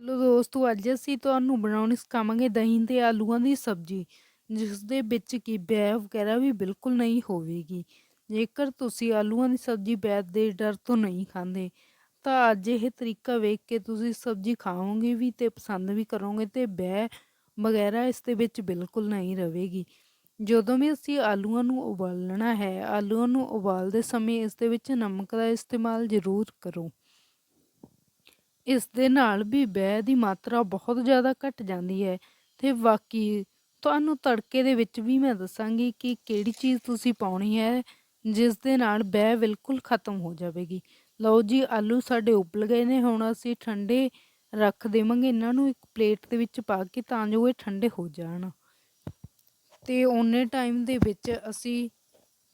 ਲੋ ਦੋਸਤੋ, ਅੱਜ ਅਸੀਂ ਤੁਹਾਨੂੰ ਬਣਾਉਣੀ ਸਿਖਾਵਾਂਗੇ ਦਹੀਂ ਤੇ ਆਲੂਆਂ ਦੀ ਸਬਜ਼ੀ, ਜਿਸ ਦੇ ਵਿੱਚ ਕੀ ਬੈ ਵਗੈਰਾ ਵੀ ਬਿਲਕੁਲ ਨਹੀਂ ਹੋਵੇਗੀ। ਜੇਕਰ ਤੁਸੀਂ ਆਲੂਆਂ ਦੀ ਸਬਜ਼ੀ ਬੈ ਦੇ ਡਰ ਤੋਂ ਨਹੀਂ ਖਾਂਦੇ, ਤਾਂ ਅੱਜ ਇਹ ਤਰੀਕਾ ਵੇਖ ਕੇ ਤੁਸੀਂ ਸਬਜ਼ੀ ਖਾਓਗੇ ਵੀ ਤੇ ਪਸੰਦ ਵੀ ਕਰੋਗੇ ਤੇ ਬੈ ਵਗੈਰਾ ਇਸ ਦੇ ਵਿੱਚ ਬਿਲਕੁਲ ਨਹੀਂ ਰਹੇਗੀ ਜਦੋਂ ਵੀ ਅਸੀਂ ਆਲੂਆਂ ਨੂੰ ਉਬਾਲਣਾ ਹੈ, ਆਲੂਆਂ ਨੂੰ ਉਬਾਲਦੇ ਸਮੇਂ ਇਸ ਦੇ ਵਿੱਚ ਨਮਕ ਦਾ ਇਸਤੇਮਾਲ ਜ਼ਰੂਰ ਕਰੋ। ਇਸ ਦੇ ਨਾਲ ਵੀ ਬਹਿ ਦੀ ਮਾਤਰਾ ਬਹੁਤ ਜ਼ਿਆਦਾ ਘਟ ਜਾਂਦੀ ਹੈ ਤੇ ਬਾਕੀ ਤੁਹਾਨੂੰ ਤੜਕੇ ਦੇ ਵਿੱਚ ਵੀ ਮੈਂ ਦੱਸਾਂਗੀ ਕਿ ਕਿਹੜੀ ਚੀਜ਼ ਤੁਸੀਂ ਪਾਉਣੀ ਹੈ, ਜਿਸ ਦੇ ਨਾਲ ਬਹਿ ਬਿਲਕੁਲ ਖਤਮ ਹੋ ਜਾਵੇਗੀ। ਲਓ ਜੀ, ਆਲੂ ਸਾਡੇ ਉਬਲ ਗਏ ਨੇ, ਹੁਣ ਅਸੀਂ ਠੰਡੇ ਰੱਖ ਦੇਵਾਂਗੇ, ਇਹਨਾਂ ਨੂੰ ਇੱਕ ਪਲੇਟ ਦੇ ਵਿੱਚ ਪਾ ਕੇ ਤਾਂ ਜੋ ਇਹ ਠੰਡੇ ਹੋ ਜਾਣ। ਤੇ ਉਹਨੇ ਟਾਈਮ ਦੇ ਵਿੱਚ ਅਸੀਂ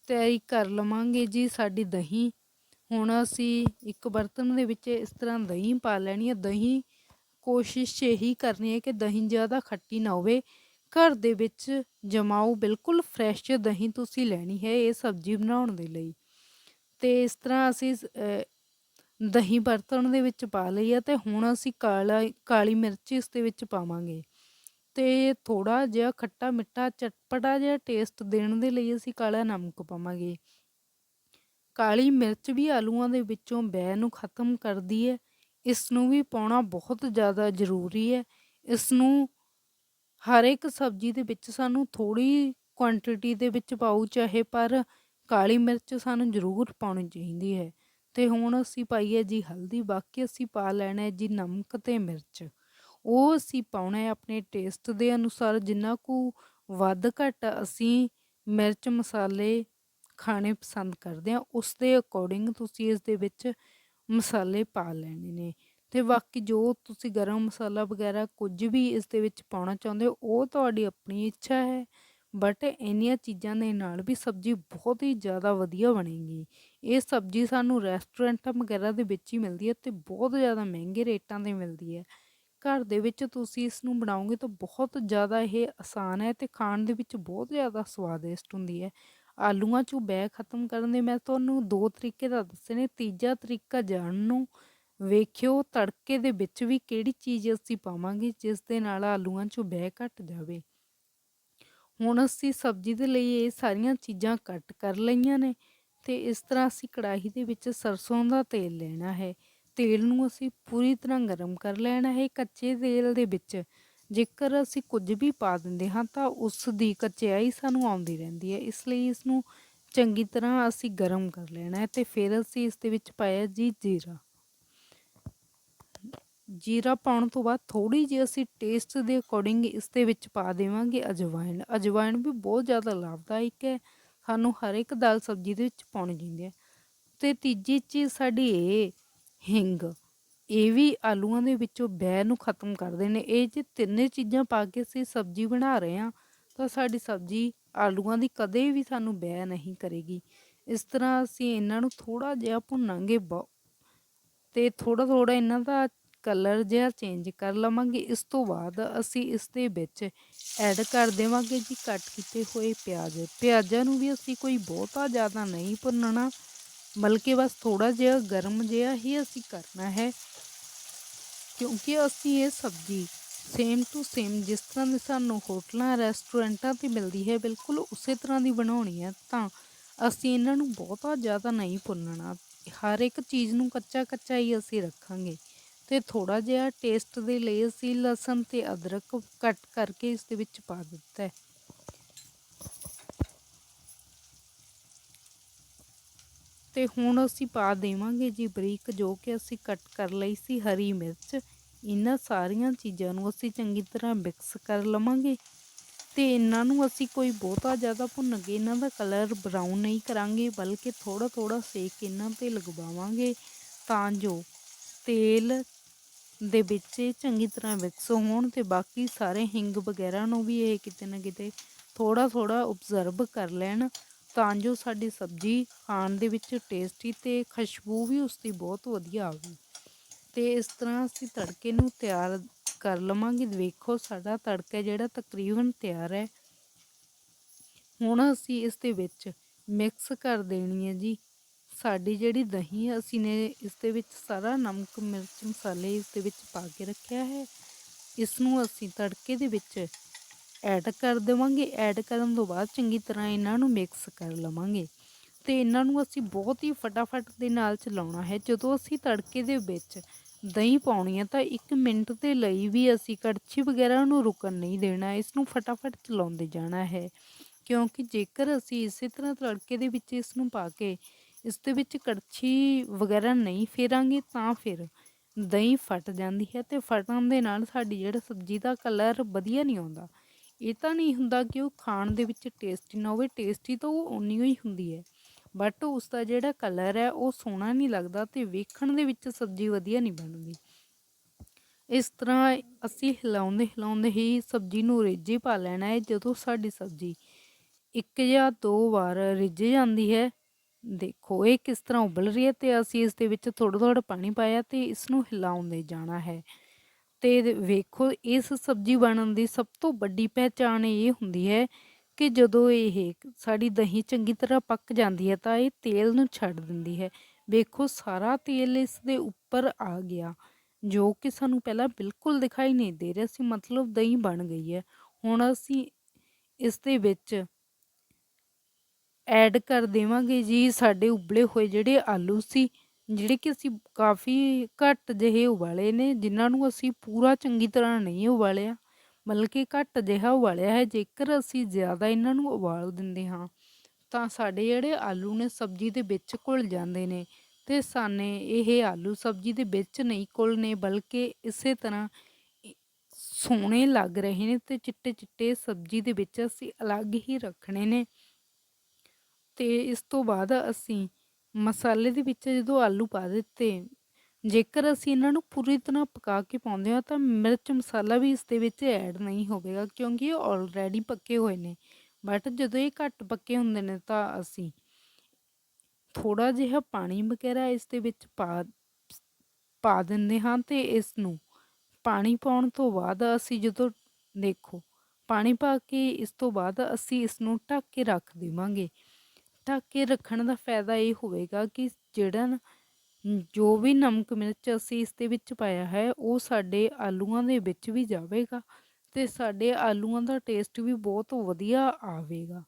ਤਿਆਰੀ ਕਰ ਲਵਾਂਗੇ ਜੀ ਸਾਡੀ ਦਹੀਂ। ਹੁਣ ਅਸੀਂ ਇੱਕ ਬਰਤਨ ਦੇ ਵਿੱਚ ਇਸ ਤਰ੍ਹਾਂ ਦਹੀਂ ਪਾ ਲੈਣੀ ਹੈ ਦਹੀਂ ਕੋਸ਼ਿਸ਼ ਇਹੀ ਕਰਨੀ ਹੈ ਕਿ ਦਹੀਂ ਜ਼ਿਆਦਾ ਖੱਟੀ ਨਾ ਹੋਵੇ। ਘਰ ਦੇ ਵਿੱਚ ਜਮਾਓ ਬਿਲਕੁਲ ਫਰੈਸ਼ ਦਹੀਂ ਤੁਸੀਂ ਲੈਣੀ ਹੈ ਇਹ ਸਬਜ਼ੀ ਬਣਾਉਣ ਦੇ ਲਈ। ਤੇ ਇਸ ਤਰ੍ਹਾਂ ਅਸੀਂ ਦਹੀਂ ਬਰਤਨ ਦੇ ਵਿੱਚ ਪਾ ਲਈ ਹੈ ਤੇ ਹੁਣ ਅਸੀਂ ਕਾਲਾ, ਕਾਲੀ ਮਿਰਚ ਇਸ ਦੇ ਵਿੱਚ ਪਾਵਾਂਗੇ। ਤੇ ਥੋੜਾ ਜਿਹਾ ਖੱਟਾ ਮਿੱਠਾ ਚਟਪਟਾ ਜਿਹਾ ਟੇਸਟ ਦੇਣ ਦੇ ਲਈ ਅਸੀਂ ਕਾਲਾ ਨਮਕ ਪਾਵਾਂਗੇ। ਕਾਲੀ ਮਿਰਚ ਵੀ ਆਲੂਆਂ ਦੇ ਵਿੱਚੋਂ ਬੈ ਨੂੰ ਖਤਮ ਕਰਦੀ ਹੈ ਇਸ ਨੂੰ ਵੀ ਪਾਉਣਾ ਬਹੁਤ ਜ਼ਿਆਦਾ ਜ਼ਰੂਰੀ ਹੈ ਇਸ ਨੂੰ ਹਰ ਇੱਕ ਸਬਜ਼ੀ ਦੇ ਵਿੱਚ ਸਾਨੂੰ ਥੋੜੀ ਕੁਆਂਟੀਟੀ ਦੇ ਵਿੱਚ ਪਾਉ ਚਾਹੇ ਪਰ ਕਾਲੀ ਮਿਰਚ ਸਾਨੂੰ ਜ਼ਰੂਰ ਪਾਉਣੀ ਚਾਹੀਦੀ ਹੈ। ਤੇ ਹੁਣ ਅਸੀਂ ਪਾਈਏ ਜੀ ਹਲਦੀ, ਬਾਕੀ ਅਸੀਂ ਪਾ ਲੈਣਾ ਹੈ ਜੀ ਨਮਕ ਤੇ ਮਿਰਚ। ਉਹ ਅਸੀਂ ਪਾਉਣਾ ਹੈ ਆਪਣੇ ਟੇਸਟ ਦੇ ਅਨੁਸਾਰ, ਜਿੰਨਾ ਕੁ ਵੱਧ ਘੱਟ ਅਸੀਂ ਮਿਰਚ ਮਸਾਲੇ ਖਾਣੇ ਪਸੰਦ ਕਰਦੇ ਆ ਉਸ ਦੇ ਅਕੋਰਡਿੰਗ ਤੁਸੀਂ ਇਸ ਦੇ ਵਿੱਚ ਮਸਾਲੇ ਪਾ ਲੈਣੇ ਨੇ। ਤੇ ਬਾਕੀ ਜੋ ਤੁਸੀਂ ਗਰਮ ਮਸਾਲਾ ਵਗੈਰਾ ਕੁਝ ਵੀ ਇਸ ਦੇ ਵਿੱਚ ਪਾਉਣਾ ਚਾਹੁੰਦੇ ਹੋ, ਉਹ ਤੁਹਾਡੀ ਆਪਣੀ ਇੱਛਾ ਹੈ। ਬਟ ਇੰਨੀਆਂ ਚੀਜ਼ਾਂ ਦੇ ਨਾਲ ਵੀ ਸਬਜ਼ੀ ਬਹੁਤ ਹੀ ਜ਼ਿਆਦਾ ਵਧੀਆ ਬਣੇਗੀ। ਇਹ ਸਬਜ਼ੀ ਸਾਨੂੰ ਰੈਸਟੋਰੈਂਟਾਂ ਵਗੈਰਾ ਦੇ ਵਿੱਚ ਹੀ ਮਿਲਦੀ ਹੈ ਤੇ ਬਹੁਤ ਜ਼ਿਆਦਾ ਮਹਿੰਗੇ ਰੇਟਾਂ 'ਤੇ ਮਿਲਦੀ ਹੈ। ਘਰ ਦੇ ਵਿੱਚ ਤੁਸੀਂ ਇਸ ਨੂੰ ਬਣਾਓਗੇ ਤਾਂ ਬਹੁਤ ਜ਼ਿਆਦਾ ਇਹ ਆਸਾਨ ਹੈ ਤੇ ਖਾਣ ਦੇ ਵਿੱਚ ਬਹੁਤ ਜ਼ਿਆਦਾ ਸਵਾਦਿਸ਼ਟ ਹੁੰਦੀ ਹੈ। ਆਲੂਆਂ 'ਚੋਂ ਬੈ ਖਤਮ ਕਰਨ ਦੇ ਮੈਂ ਤੁਹਾਨੂੰ ਦੋ ਤਰੀਕੇ ਦਾ ਦੱਸੇ ਨੇ। ਤੀਜਾ ਤਰੀਕਾ ਜਾਣਨ ਨੂੰ ਵੇਖਿਓ, ਤੜਕੇ ਦੇ ਵਿੱਚ ਵੀ ਕਿਹੜੀ ਚੀਜ਼ ਅਸੀਂ ਪਾਵਾਂਗੇ ਜਿਸ ਦੇ ਨਾਲ ਆਲੂਆਂ 'ਚੋਂ ਬੈ ਘਟ ਜਾਵੇ। ਹੁਣ ਅਸੀਂ ਸਬਜ਼ੀ ਦੇ ਲਈ ਇਹ ਸਾਰੀਆਂ ਚੀਜ਼ਾਂ ਕੱਟ ਕਰ ਲਈਆਂ ਨੇ ਤੇ ਇਸ ਤਰ੍ਹਾਂ ਅਸੀਂ ਕੜਾਹੀ ਦੇ ਵਿੱਚ ਸਰਸੋਂ ਦਾ ਤੇਲ ਲੈਣਾ ਹੈ। ਤੇਲ ਨੂੰ ਅਸੀਂ ਪੂਰੀ ਤਰ੍ਹਾਂ ਗਰਮ ਕਰ ਲੈਣਾ ਹੈ। ਕੱਚੇ ਤੇਲ ਦੇ ਵਿੱਚ ਜੇਕਰ ਅਸੀਂ ਕੁਝ ਵੀ ਪਾ ਦਿੰਦੇ ਹਾਂ, ਤਾਂ ਉਸ ਦੀ ਕਚਿਆਈ ਸਾਨੂੰ ਆਉਂਦੀ ਰਹਿੰਦੀ ਹੈ। ਇਸ ਲਈ ਇਸ ਨੂੰ ਚੰਗੀ ਤਰ੍ਹਾਂ ਅਸੀਂ ਗਰਮ ਕਰ ਲੈਣਾ ਹੈ ਤੇ ਫਿਰ ਅਸੀਂ ਇਸ ਦੇ ਵਿੱਚ ਪਾਇਆ ਜੀ ਜੀਰਾ। ਜੀਰਾ ਪਾਉਣ ਤੋਂ ਬਾਅਦ ਥੋੜੀ ਜਿਹੀ ਅਸੀਂ ਟੇਸਟ ਦੇ ਅਕੋਰਡਿੰਗ ਇਸ ਦੇ ਵਿੱਚ ਪਾ ਦੇਵਾਂਗੇ ਅਜਵਾਇਣ। ਅਜਵਾਇਣ ਵੀ ਬਹੁਤ ਜ਼ਿਆਦਾ ਲਾਭਦਾਇਕ ਹੈ। ਸਾਨੂੰ ਹਰ ਇੱਕ ਦਾਲ ਸਬਜ਼ੀ ਦੇ ਵਿੱਚ ਪਾਉਣੀ ਚਾਹੀਦੀ ਹੈ। ਤੇ ਤੀਜੀ ਚੀਜ਼ ਸਾਡੀ ਇਹ ਹਿੰਗ। ਇਹ ਵੀ ਆਲੂਆਂ ਦੇ ਵਿੱਚੋਂ ਬੈ ਨੂੰ ਖਤਮ ਕਰਦੇ ਨੇ। ਇਹ ਜੇ ਤਿੰਨੇ ਚੀਜ਼ਾਂ ਪਾ ਕੇ ਅਸੀਂ ਸਬਜ਼ੀ ਬਣਾ ਰਹੇ ਹਾਂ, ਤਾਂ ਸਾਡੀ ਸਬਜ਼ੀ ਆਲੂਆਂ ਦੀ ਕਦੇ ਵੀ ਸਾਨੂੰ ਬੈ ਨਹੀਂ ਕਰੇਗੀ। ਇਸ ਤਰ੍ਹਾਂ ਅਸੀਂ ਇਹਨਾਂ ਨੂੰ ਥੋੜਾ ਜਿਹਾ ਭੁੰਨਾਂਗੇ ਤੇ ਥੋੜਾ ਥੋੜਾ ਇਹਨਾਂ ਦਾ ਕਲਰ ਜਿਹਾ ਚੇਂਜ ਕਰ ਲਵਾਂਗੇ। ਇਸ ਤੋਂ ਬਾਅਦ ਅਸੀਂ ਇਸ ਦੇ ਵਿੱਚ ਐਡ ਕਰ ਦੇਵਾਂਗੇ ਜੀ ਕੱਟ ਕੀਤੇ ਹੋਏ ਪਿਆਜ਼। ਪਿਆਜ਼ਾਂ ਨੂੰ ਵੀ ਅਸੀਂ ਕੋਈ ਬਹੁਤਾ ਜ਼ਿਆਦਾ ਨਹੀਂ ਭੁੰਨਣਾ, ਬਲਕਿ ਬਸ ਥੋੜਾ ਜਿਹਾ ਗਰਮ ਜਿਹਾ ਹੀ ਅਸੀਂ ਕਰਨਾ ਹੈ। ਕਿਉਂਕਿ ਅਸੀਂ ਇਹ ਸਬਜ਼ੀ ਸੇਮ ਟੂ ਸੇਮ ਜਿਸ ਤਰ੍ਹਾਂ ਦੀ ਸਾਨੂੰ ਹੋਟਲਾਂ ਰੈਸਟੋਰੈਂਟਾਂ ਤੇ ਮਿਲਦੀ ਹੈ, ਬਿਲਕੁਲ ਉਸੇ ਤਰ੍ਹਾਂ ਦੀ ਬਣਾਉਣੀ ਹੈ, ਤਾਂ ਅਸੀਂ ਇਹਨਾਂ ਨੂੰ ਬਹੁਤਾ ਜ਼ਿਆਦਾ ਨਹੀਂ ਭੁੰਨਣਾ। ਹਰ ਇੱਕ ਚੀਜ਼ ਨੂੰ ਕੱਚਾ ਕੱਚਾ ਹੀ ਅਸੀਂ ਰੱਖਾਂਗੇ ਤੇ ਥੋੜਾ ਜਿਹਾ ਟੇਸਟ ਦੇ ਲਈ ਅਸੀਂ ਲਸਣ ਤੇ ਅਦਰਕ ਕੱਟ ਕਰਕੇ ਇਸ ਦੇ ਵਿੱਚ ਪਾ ਦਿੱਤਾ ਹੈ। ਤੇ ਹੁਣ ਅਸੀਂ ਪਾ ਦੇਵਾਂਗੇ ਜੀ ਬਰੀਕ ਜੋ ਕਿ ਅਸੀਂ ਕੱਟ ਕਰ ਲਈ ਸੀ ਹਰੀ ਮਿਰਚ। ਇਹਨਾਂ ਸਾਰੀਆਂ ਚੀਜ਼ਾਂ ਨੂੰ ਅਸੀਂ ਚੰਗੀ ਤਰ੍ਹਾਂ ਮਿਕਸ ਕਰ ਲਵਾਂਗੇ। ਤੇ ਇਹਨਾਂ ਨੂੰ ਅਸੀਂ ਕੋਈ ਬਹੁਤਾ ਜ਼ਿਆਦਾ ਭੁੰਨ ਕੇ ਇਹਨਾਂ ਦਾ ਕਲਰ ਬਰਾਊਨ ਨਹੀਂ ਕਰਾਂਗੇ, ਬਲਕਿ ਥੋੜਾ ਥੋੜਾ ਸੇਕ ਇਹਨਾਂ ਤੇ ਲਗਵਾਵਾਂਗੇ ਤਾਂ ਜੋ ਤੇਲ ਦੇ ਵਿੱਚ ਇਹ ਚੰਗੀ ਤਰ੍ਹਾਂ ਮਿਕਸ ਹੋਣ ਤੇ ਬਾਕੀ ਸਾਰੇ ਹਿੰਗ ਵਗੈਰਾ ਨੂੰ ਵੀ ਇਹ ਕਿਤੇ ਨਾ ਕਿਤੇ ਥੋੜਾ ਥੋੜਾ ਆਬਜ਼ਰਵ ਕਰ ਲੈਣ। ਤਾਂ ਜੋ ਸਾਡੀ ਸਬਜ਼ੀ ਖਾਣ ਦੇ ਵਿੱਚ ਟੇਸਟੀ ਤੇ ਖੁਸ਼ਬੂ ਵੀ ਉਸ ਦੀ ਬਹੁਤ ਵਧੀਆ ਆਵੇ। ਤੇ ਇਸ ਤਰ੍ਹਾਂ ਅਸੀਂ ਤੜਕੇ ਨੂੰ ਤਿਆਰ ਕਰ ਲਵਾਂਗੇ। ਵੇਖੋ ਸਾਡਾ ਤੜਕਾ ਜਿਹੜਾ ਤਕਰੀਬਨ ਤਿਆਰ ਹੈ। ਹੁਣ ਅਸੀਂ ਇਸ ਦੇ ਵਿੱਚ ਮਿਕਸ ਕਰ ਦੇਣੀ ਹੈ ਜੀ। ਸਾਡੀ ਜਿਹੜੀ ਦਹੀਂ ਹੈ, ਅਸੀਂ ਨੇ ਇਸ ਦੇ ਵਿੱਚ ਸਾਰਾ ਨਮਕ, ਮਿਰਚ, ਮਸਾਲੇ ਇਸ ਦੇ ਵਿੱਚ ਪਾ ਕੇ ਰੱਖਿਆ ਹੈ। ਇਸ ਨੂੰ ਅਸੀਂ ਤੜਕੇ ਦੇ ਵਿੱਚ ਐਡ ਕਰ ਦੇਵਾਂਗੇ ਐਡ ਕਰਨ ਤੋਂ ਬਾਅਦ ਚੰਗੀ ਤਰ੍ਹਾਂ ਇਹਨਾਂ ਨੂੰ ਮਿਕਸ ਕਰ ਲਵਾਂਗੇ। ਤੇ ਇਹਨਾਂ ਨੂੰ ਅਸੀਂ ਬਹੁਤ ਹੀ ਫਟਾਫਟ ਦੇ ਨਾਲ ਚਲਾਉਣਾ ਹੈ। ਜਦੋਂ ਅਸੀਂ ਤੜਕੇ ਦੇ ਵਿੱਚ ਦਹੀਂ ਪਾਉਣੀ ਹੈ, ਤਾਂ 1 ਮਿੰਟ ਦੇ ਲਈ ਵੀ ਅਸੀਂ ਕੜਛੀ ਵਗੈਰਾ ਨੂੰ ਰੁਕਣ ਨਹੀਂ ਦੇਣਾ, ਇਸ ਨੂੰ ਫਟਾਫਟ ਚਲਾਉਂਦੇ ਜਾਣਾ ਹੈ। ਕਿਉਂਕਿ ਜੇਕਰ ਅਸੀਂ ਇਸੇ ਤਰ੍ਹਾਂ ਤੜਕੇ ਦੇ ਵਿੱਚ ਇਸ ਨੂੰ ਪਾ ਕੇ ਇਸ ਦੇ ਵਿੱਚ ਕੜਛੀ ਵਗੈਰਾ ਨਹੀਂ ਫੇਰਾਂਗੇ, ਤਾਂ ਫਿਰ ਦਹੀਂ ਫਟ ਜਾਂਦੀ ਹੈ ਤੇ ਫਟਣ ਦੇ ਨਾਲ ਸਾਡੀ ਜਿਹੜਾ ਸਬਜ਼ੀ ਦਾ ਕਲਰ ਵਧੀਆ ਨਹੀਂ ਆਉਂਦਾ। ਇਹ ਤਾਂ ਨਹੀਂ ਹੁੰਦਾ ਕਿ ਉਹ ਖਾਣ ਦੇ ਵਿੱਚ ਟੇਸਟੀ ਨਾ ਹੋਵੇ ਟੇਸਟੀ ਤਾਂ ਉਹ ਉਨੀ ਹੀ ਹੁੰਦੀ ਹੈ। ਬਟ ਉਸ ਦਾ ਜਿਹੜਾ ਕਲਰ ਹੈ, ਉਹ ਸੋਹਣਾ ਨਹੀਂ ਲੱਗਦਾ ਤੇ ਵੇਖਣ ਦੇ ਵਿੱਚ ਸਬਜ਼ੀ ਵਧੀਆ ਨਹੀਂ ਬਣਦੀ। ਇਸ ਤਰ੍ਹਾਂ ਅਸੀਂ ਹਿਲਾਉਂਦੇ ਹਿਲਾਉਂਦੇ ਹੀ ਸਬਜ਼ੀ ਨੂੰ ਰੇਜੇ ਪਾ ਲੈਣਾ ਹੈ, ਜਦੋਂ ਸਾਡੀ ਸਬਜ਼ੀ ਇੱਕ ਜਾਂ ਦੋ ਵਾਰ ਰਿੱਝ ਜਾਂਦੀ ਹੈ, ਦੇਖੋ ਇਹ ਕਿਸ ਤਰ੍ਹਾਂ ਉਬਲ ਰਹੀ ਹੈ ਤੇ ਅਸੀਂ ਇਸ ਦੇ ਵਿੱਚ ਥੋੜਾ ਥੋੜਾ ਪਾਣੀ ਪਾਇਆ ਤੇ ਇਸ ਨੂੰ ਹਿਲਾਉਂਦੇ ਜਾਣਾ ਹੈ। ਤੇ ਵੇਖੋ, ਇਸ ਸਬਜ਼ੀ ਬਣਨ ਦੀ ਸਭ ਤੋਂ ਵੱਡੀ ਪਹਿਚਾਣ ਇਹ ਹੁੰਦੀ ਹੈ ਕਿ ਜਦੋਂ ਇਹ ਸਾਡੀ ਦਹੀਂ ਚੰਗੀ ਤਰ੍ਹਾਂ ਪੱਕ ਜਾਂਦੀ ਹੈ ਤਾਂ ਇਹ ਤੇਲ ਨੂੰ ਛੱਡ ਦਿੰਦੀ ਹੈ। ਵੇਖੋ, ਸਾਰਾ ਤੇਲ ਇਸ ਦੇ ਉੱਪਰ ਆ ਗਿਆ, ਜੋ ਕਿ ਸਾਨੂੰ ਪਹਿਲਾਂ ਬਿਲਕੁਲ ਦਿਖਾਈ ਨਹੀਂ ਦੇ ਰਿਹਾ ਸੀ, ਮਤਲਬ ਦਹੀਂ ਬਣ ਗਈ ਹੈ। ਹੁਣ ਅਸੀਂ ਇਸ ਦੇ ਵਿੱਚ ਐਡ ਕਰ ਦੇਵਾਂਗੇ ਜੀ ਸਾਡੇ ਉਬਲੇ ਹੋਏ ਜਿਹੜੇ ਆਲੂ ਸੀ। ਜਿਹੜੇ ਕਿ ਅਸੀਂ ਕਾਫੀ ਘੱਟ ਜਿਹੇ ਉਬਾਲੇ ਨੇ, ਜਿਨ੍ਹਾਂ ਨੂੰ ਅਸੀਂ ਪੂਰਾ ਚੰਗੀ ਤਰ੍ਹਾਂ ਨਹੀਂ ਉਬਾਲਿਆ ਬਲਕਿ ਘੱਟ ਜਿਹਾ ਉਬਾਲਿਆ ਹੈ, ਜੇਕਰ ਅਸੀਂ ਜ਼ਿਆਦਾ ਇਹਨਾਂ ਨੂੰ ਉਬਾਲ ਦਿੰਦੇ ਹਾਂ, ਤਾਂ ਸਾਡੇ ਜਿਹੜੇ ਆਲੂ ਨੇ ਸਬਜ਼ੀ ਦੇ ਵਿੱਚ ਘੁਲ ਜਾਂਦੇ ਨੇ ਤੇ ਸਾਨੇ ਇਹ ਆਲੂ ਸਬਜ਼ੀ ਦੇ ਵਿੱਚ ਨਹੀਂ ਘੁਲਨੇ, ਬਲਕਿ ਇਸੇ ਤਰ੍ਹਾਂ ਸੋਹਣੇ ਲੱਗ ਰਹੇ ਨੇ ਤੇ ਚਿੱਟੇ ਚਿੱਟੇ ਸਬਜ਼ੀ ਦੇ ਵਿੱਚ ਅਸੀਂ ਅਲੱਗ ਹੀ ਰੱਖਣੇ ਨੇ। ਤੇ ਇਸ ਤੋਂ ਬਾਅਦ ਅਸੀਂ ਮਸਾਲੇ ਦੇ ਵਿੱਚ ਜਦੋਂ ਆਲੂ ਪਾ ਦਿੱਤੇ, ਜੇਕਰ ਅਸੀਂ ਇਹਨਾਂ ਨੂੰ ਪੂਰੀ ਤਰ੍ਹਾਂ ਪਕਾ ਕੇ ਪਾਉਂਦੇ ਹਾਂ, ਤਾਂ ਮਿਰਚ ਮਸਾਲਾ ਵੀ ਇਸ ਦੇ ਵਿੱਚ ਐਡ ਨਹੀਂ ਹੋਵੇਗਾ, ਕਿਉਂਕਿ ਇਹ ਆਲਰੇਡੀ ਪੱਕੇ ਹੋਏ ਨੇ। ਬਟ ਜਦੋਂ ਇਹ ਘੱਟ ਪੱਕੇ ਹੁੰਦੇ ਨੇ, ਤਾਂ ਅਸੀਂ ਥੋੜਾ ਜਿਹਾ ਪਾਣੀ ਵਗੈਰਾ ਇਸ ਦੇ ਵਿੱਚ ਪਾ ਪਾ ਦਿੰਦੇ ਹਾਂ ਤੇ ਇਸ ਨੂੰ ਪਾਣੀ ਪਾਉਣ ਤੋਂ ਬਾਅਦ ਅਸੀਂ ਜਦੋਂ ਦੇਖੋ, ਪਾਣੀ ਪਾ ਕੇ ਇਸ ਤੋਂ ਬਾਅਦ ਅਸੀਂ ਇਸ ਨੂੰ ਢੱਕ ਕੇ ਰੱਖ ਦੇਵਾਂਗੇ। ਢੱਕ ਕੇ ਰੱਖਣ ਦਾ ਫਾਇਦਾ ਇਹ ਹੋਵੇਗਾ ਕਿ ਜਿਹੜਾ ਜੋ ਵੀ ਨਮਕ ਮਿਰਚ ਅਸੀਂ ਇਸ ਦੇ ਵਿੱਚ ਪਾਇਆ ਹੈ, ਉਹ ਸਾਡੇ ਆਲੂਆਂ ਦੇ ਵਿੱਚ ਵੀ ਜਾਵੇਗਾ ਤੇ ਸਾਡੇ ਆਲੂਆਂ ਦਾ ਟੇਸਟ ਵੀ ਬਹੁਤ ਵਧੀਆ ਆਵੇਗਾ।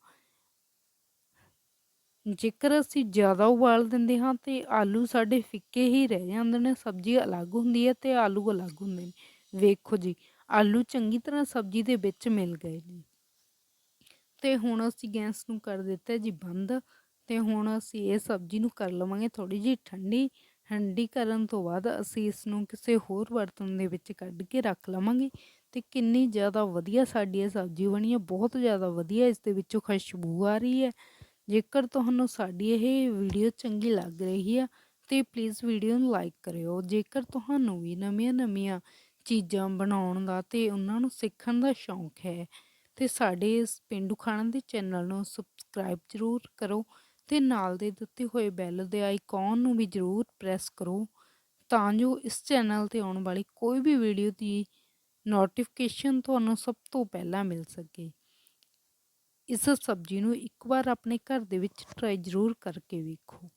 ਜੇਕਰ ਅਸੀਂ ਜ਼ਿਆਦਾ ਉਬਾਲ ਦਿੰਦੇ ਹਾਂ ਤੇ ਆਲੂ ਸਾਡੇ ਫਿੱਕੇ ਹੀ ਰਹਿ ਜਾਂਦੇ ਨੇ, ਸਬਜ਼ੀ ਅਲੱਗ ਹੁੰਦੀ ਹੈ ਤੇ ਆਲੂ ਅਲੱਗ ਹੁੰਦੇ ਨੇ। ਵੇਖੋ ਜੀ, ਆਲੂ ਚੰਗੀ ਤਰ੍ਹਾਂ ਸਬਜ਼ੀ ਦੇ ਵਿੱਚ ਮਿਲ ਗਏ ਨੇ ਤੇ ਹੁਣ ਅਸੀਂ ਗੈਸ ਨੂੰ ਕਰ ਦਿੱਤਾ ਜੀ ਬੰਦ ਤੇ ਹੁਣ ਅਸੀਂ ਇਹ ਸਬਜ਼ੀ ਨੂੰ ਕਰ ਲਵਾਂਗੇ ਥੋੜੀ ਜਿਹੀ ਠੰਡੀ। ਠੰਡੀ ਕਰਨ ਤੋਂ ਬਾਅਦ ਅਸੀਂ ਇਸ ਨੂੰ ਕਿਸੇ ਹੋਰ ਬਰਤਨ ਦੇ ਵਿੱਚ ਕੱਢ ਕੇ ਰੱਖ ਲਵਾਂਗੇ ਤੇ ਕਿੰਨੀ ਜ਼ਿਆਦਾ ਵਧੀਆ ਸਾਡੀ ਇਹ ਸਬਜ਼ੀ ਬਣੀ ਹੈ ਬਹੁਤ ਜ਼ਿਆਦਾ ਵਧੀਆ ਇਸ ਦੇ ਵਿੱਚੋਂ ਖੁਸ਼ਬੂ ਆ ਰਹੀ ਹੈ। ਜੇਕਰ ਤੁਹਾਨੂੰ ਸਾਡੀ ਇਹ ਵੀਡੀਓ ਚੰਗੀ ਲੱਗ ਰਹੀ ਹੈ ਤੇ ਪਲੀਜ਼ ਵੀਡੀਓ ਨੂੰ ਲਾਈਕ ਕਰਿਓ। ਜੇਕਰ ਤੁਹਾਨੂੰ ਵੀ ਨਵੀਆਂ-ਨਵੀਆਂ ਚੀਜ਼ਾਂ ਬਣਾਉਣ ਦਾ ਤੇ ਉਹਨਾਂ ਨੂੰ ਸਿੱਖਣ ਦਾ ਸ਼ੌਂਕ ਹੈ ਤੇ ਸਾਡੇ ਇਸ ਪਿੰਡੂ ਖਾਣਾ ਦੇ ਚੈਨਲ ਨੂੰ ਸਬਸਕ੍ਰਾਈਬ ਜ਼ਰੂਰ ਕਰੋ ਤੇ ਨਾਲ ਦੇ ਦਿੱਤੇ ਹੋਏ ਬੈਲ ਦੇ ਆਈਕਨ ਨੂੰ ਵੀ ਜ਼ਰੂਰ ਪ੍ਰੈਸ ਕਰੋ ਤਾਂ ਜੋ ਇਸ ਚੈਨਲ ਤੇ ਆਉਣ ਵਾਲੀ ਕੋਈ ਵੀ ਵੀਡੀਓ ਦੀ ਨੋਟੀਫਿਕੇਸ਼ਨ ਤੁਹਾਨੂੰ ਸਭ ਤੋਂ ਪਹਿਲਾਂ ਮਿਲ ਸਕੇ। ਇਸ ਸਬਜ਼ੀ ਨੂੰ ਇੱਕ ਵਾਰ ਆਪਣੇ ਘਰ ਦੇ ਵਿੱਚ ਟਰਾਈ ਜ਼ਰੂਰ ਕਰਕੇ ਵੇਖੋ।